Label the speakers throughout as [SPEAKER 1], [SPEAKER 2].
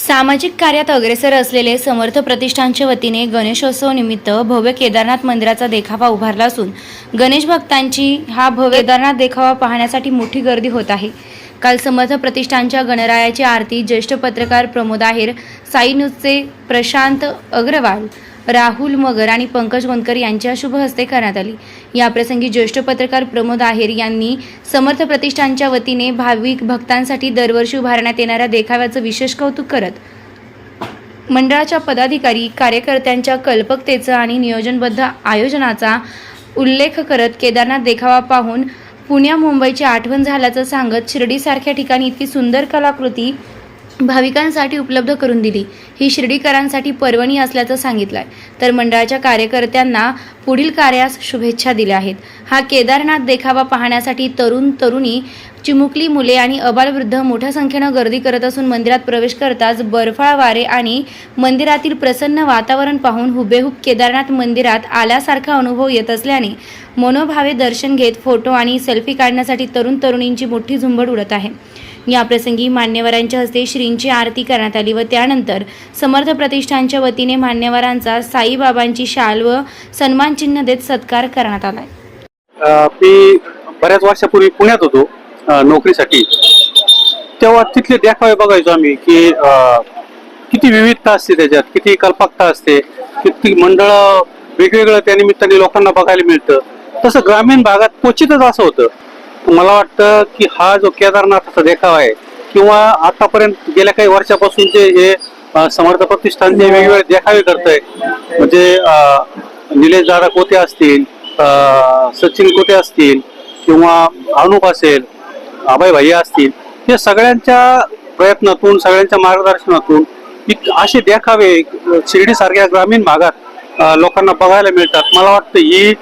[SPEAKER 1] सामाजिक कार्यात अग्रेसर असलेले समर्थ प्रतिष्ठानच्या वतीने गणेशोत्सव निमित्त भव्य केदारनाथ मंदिराचा देखावा उभारला असून गणेश भक्तांची हा भव्य केदारनाथ देखावा पाहण्यासाठी मोठी गर्दी होत आहे. काल समर्थ प्रतिष्ठानच्या गणरायाची आरती ज्येष्ठ पत्रकार प्रमोद आहेर साई न्यूजचे प्रशांत अग्रवाल राहुल मगर आणि पंकज वनकर यांच्या शुभ हस्ते करण्यात आली. याप्रसंगी ज्येष्ठ पत्रकार प्रमोद आहेर यांनी समर्थ प्रतिष्ठानच्या वतीने भाविक भक्तांसाठी दरवर्षी उभारण्यात येणाऱ्या देखाव्याचं विशेष कौतुक करत मंडळाच्या पदाधिकारी कार्यकर्त्यांच्या कल्पकतेचं आणि नियोजनबद्ध आयोजनाचा उल्लेख करत केदारनाथ देखावा पाहून पुण्या मुंबईची आठवण झाल्याचं सांगत शिर्डीसारख्या ठिकाणी इतकी सुंदर कलाकृती भाविकांसाठी उपलब्ध करून दिली. ही शिर्डीकरांसाठी पर्वणी असल्याचं सांगितलं आहे तर मंडळाच्या कार्यकर्त्यांना पुढील कार्यास शुभेच्छा दिल्या आहेत. हा केदारनाथ देखावा पाहण्यासाठी तरुण तरुणी चिमुकली मुले आणि अबालवृद्ध मोठ्या संख्येनं गर्दी करत असून मंदिरात प्रवेश करताच बर्फाळ वारे आणि मंदिरातील प्रसन्न वातावरण पाहून हुबेहूब केदारनाथ मंदिरात आल्यासारखा अनुभव येत असल्याने मनोभावे दर्शन घेत फोटो आणि सेल्फी काढण्यासाठी तरुण तरुणींची मोठी झुंबड उडत आहे. याप्रसंगी मान्यवरांच्या हस्ते श्रींची आरती करण्यात आली व त्यानंतर समर्थ प्रतिष्ठानच्या वतीने मान्यवरांचा साईबाबांची शाल व सन्मानचिन्ह देत सत्कार करण्यात आला.
[SPEAKER 2] मी बऱ्याच वर्षापूर्वी पुण्यात होतो नोकरीसाठी. तेव्हा तिथले देखावे बघायचो आम्ही की किती विविधता असते त्याच्यात किती कल्पकता असते किती मंडळ वेगवेगळं त्या निमित्ताने लोकांना बघायला मिळतं. तसं ग्रामीण भागात क्वचितच असं होतं. मला वाटतं की हा जो केदारनाथाचा देखावा आहे किंवा आतापर्यंत गेल्या काही वर्षापासूनचे हे समर्थ समर्थ प्रतिष्ठानचे वेगवेगळे देखावे करतोय म्हणजे निलेश दादा कोते असतील सचिन कोते असतील किंवा अनुप असेल अभय भैया असतील हे सगळ्यांच्या प्रयत्नातून सगळ्यांच्या मार्गदर्शनातून असे देखावे शिर्डी सारख्या ग्रामीण भागात लोकांना बघायला मिळतात. मला वाटतं ही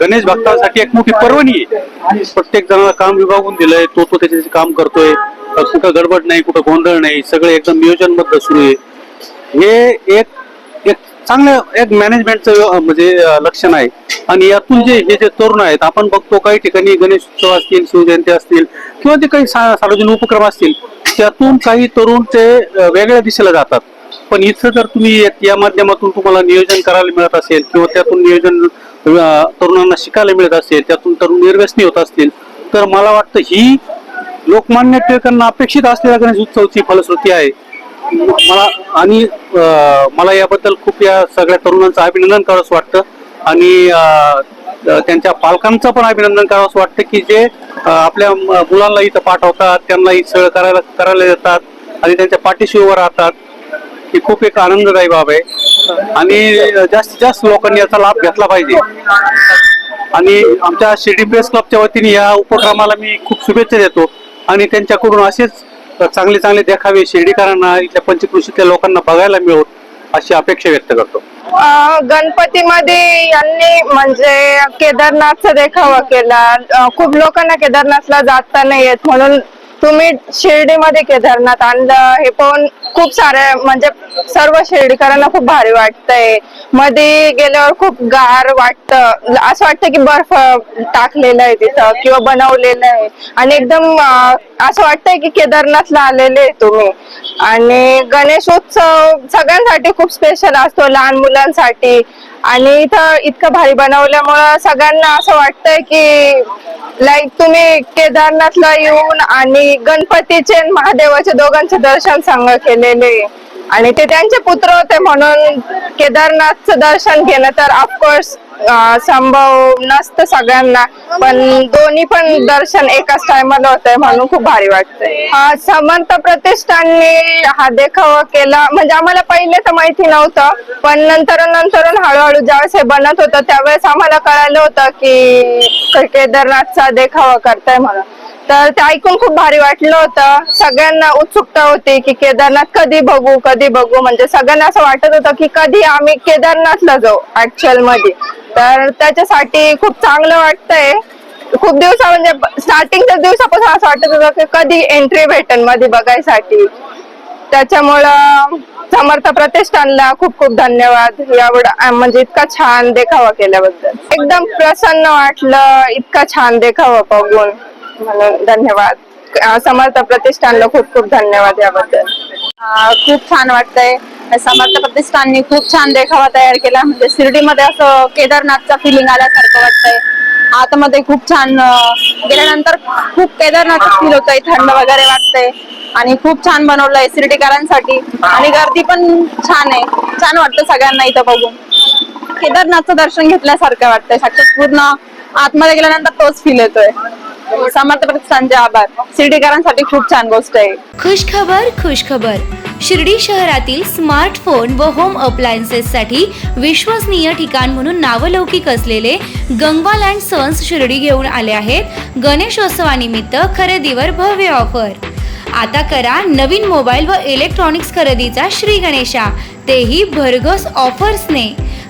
[SPEAKER 2] गणेश भक्तांसाठी एक मोठी पर्वणी आहे. प्रत्येक जणाला काम विभागून दिलंय. तो तो त्याचे काम करतोय. कुठं गडबड नाही कुठं गोंधळ नाही. सगळे एकदम नियोजनबद्ध सुरू आहे. हे एक एक चांगलं एक मॅनेजमेंटचं म्हणजे लक्षण आहे. आणि यातून जे हे जे तरुण आहेत आपण बघतो काही ठिकाणी गणेश उत्सव असतील शिवजयंती असतील किंवा ते काही सा- सार्वजनिक उपक्रम असतील त्यातून काही तरुण ते वेगळ्या दिशेला जातात. पण इथं जर तुम्ही या- माध्यमातून तुम्हाला नियोजन करायला मिळत असेल किंवा त्यातून नियोजन तरुणांना शिकायला मिळत असेल त्यातून तरुण निर्व्यसनी होत असतील तर मला वाटतं ही लोकमान्य टिळकांना अपेक्षित असलेल्या गणेश उत्सवची फलश्रुती आहे. मला आणि मला याबद्दल खूप या सगळ्या तरुणांचं अभिनंदन करावंसं वाटतं. आणि त्यांच्या पालकांचं पण अभिनंदन करावंसं वाटतं की जे आपल्या मुलांना इथं पाठवतात त्यांना ही सगळं करायला करायला देतात आणि त्यांच्या पाठीशी उभं राहतात. ही खूप एक आनंददायी बाब आहे. आणि जास्तीत जास्त लोकांनी याचा लाभ घेतला पाहिजे. आणि आमच्या शिर्डी प्रेस क्लबच्या वतीने या उपक्रमाला मी खूप शुभेच्छा देतो. आणि त्यांच्याकडून असेच चांगले चांगले देखावे शिर्डीकरांना इथल्या पंचकृषीतल्या लोकांना बघायला मिळवत अशी अपेक्षा व्यक्त करतो.
[SPEAKER 3] गणपतीमध्ये यांनी म्हणजे केदारनाथचा देखावा केला. खूप लोकांना केदारनाथला जाता नाही येत म्हणून तुम्ही शिर्डीमध्ये केदारनाथ आणलं हे पण खूप सारे म्हणजे सर्व शिर्डीकरांना खूप भारी वाटतंय. मध्ये गेल्यावर खूप गार वाटत. असं वाटतं की बर्फ टाकलेलं आहे तिथं किंवा बनवलेलं आहे. आणि एकदम असं वाटतंय की केदारनाथला आलेले आहे तुम्ही. आणि गणेशोत्सव सगळ्यांसाठी खूप स्पेशल असतो लहान मुलांसाठी. आणि इथं इतकं भारी बनवल्यामुळं सगळ्यांना असं वाटतंय की लाईक तुम्ही केदारनाथला येऊन आणि गणपतीचे आणि महादेवाचे दोघांचे दर्शन संघ केलेले. आणि ते त्यांचे पुत्र होते म्हणून केदारनाथचं दर्शन घेणं तर ऑफकोर्स संभव नसतं सगळ्यांना पण दोन्ही पण दर्शन एकाच टायमाला होतंय म्हणून खूप भारी वाटतंय. समर्थ प्रतिष्ठानने हा देखावा केला. म्हणजे आम्हाला पहिले तर माहिती नव्हतं पण नंतर नंतर हळूहळू ज्यावेळेस हे बनत होतं त्यावेळेस आम्हाला कळालं होतं की केदारनाथचा देखावा करताय म्हणून. तर ते ऐकून खूप भारी वाटलं होतं. सगळ्यांना उत्सुकता होती की केदारनाथ कधी बघू कधी बघू. म्हणजे सगळ्यांना असं वाटत होतं की कधी आम्ही केदारनाथला जाऊ ऍक्च्युअलमध्ये. तर त्याच्यासाठी खूप चांगलं वाटतंय. खूप दिवसा म्हणजे स्टार्टिंगच्या दिवसापासून असं वाटत होतं की कधी एंट्री भेटेल मध्ये बघायसाठी. त्याच्यामुळं समर्थ प्रतिष्ठानला खूप खूप धन्यवाद. एवढं म्हणजे इतका छान देखावा केल्याबद्दल. एकदम प्रसन्न वाटलं इतका छान देखावा बघून. म्हणून धन्यवाद. समर्थ प्रतिष्ठानला खूप खूप धन्यवाद याबद्दल.
[SPEAKER 4] खूप छान वाटतंय. समर्थ प्रतिष्ठाननी खूप छान देखावा तयार केला. म्हणजे शिर्डीमध्ये असं केदारनाथचा फिलिंग आल्यासारखं वाटतंय. आतमध्ये खूप छान गेल्यानंतर खूप केदारनाथ फील होतंय थंड वगैरे वाटतंय. आणि खूप छान बनवलंय शिर्डीकरांसाठी. आणि गर्दी पण छान आहे. छान वाटतं सगळ्यांना इथं बघून. केदारनाथचं दर्शन घेतल्यासारखं वाटतंय. साक्षात पूर्ण आतमध्ये गेल्यानंतर तोच फील येतोय. हो, समर्थ प्रतिष्ठानचे आभार. शिर्डीकरांसाठी खूप छान गोष्ट आहे.
[SPEAKER 1] खुशखबर खुशखबर. शिर्डी शहरातील स्मार्टफोन व होम अप्लायन्सेससाठी विश्वसनीय ठिकाण म्हणून नावलौकिक असलेले गंगवाल अँड सन्स शिर्डी घेऊन आले आहेत. गणेशोत्सवानिमित्त खरेदीवर भव्य ऑफर. आता करा नवीन मोबाईल व इलेक्ट्रॉनिक्स खरेदीचा श्री गणेशा. तेही भरघोस ऑफर्सने.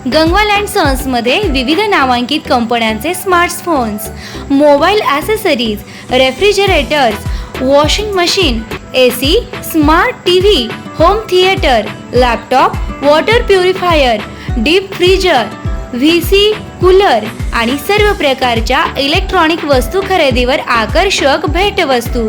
[SPEAKER 1] गंगवाल अँड सन्समध्ये विविध नामांकित कंपन्यांचे smartphones mobile accessories refrigerators washing machine A C smart T V home theatre laptop water purifier deep freezer V C cooler आणि सर्व प्रकारच्या इलेक्ट्रॉनिक वस्तू खरेदीवर आकर्षक भेटवस्तू.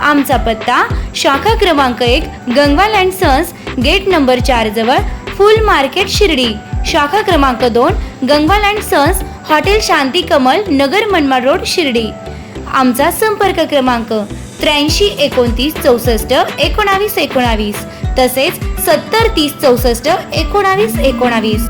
[SPEAKER 1] आमचा पत्ता शाखा क्रमांक एक Gangwal and sons gate number चार जवळ फुल मार्केट शिर्डी. शाखा क्रमांक दोन Gangwal and sons hotel Shanti Kamal Nagar Manmad road Shirdi. आमचा संपर्क क्रमांक त्र्याऐंशी एकोणतीस चौसष्ट एकोणावीस एकोणावीस तसेच सत्तर तीस चौसष्ट एकोणावीस एकोणावीस.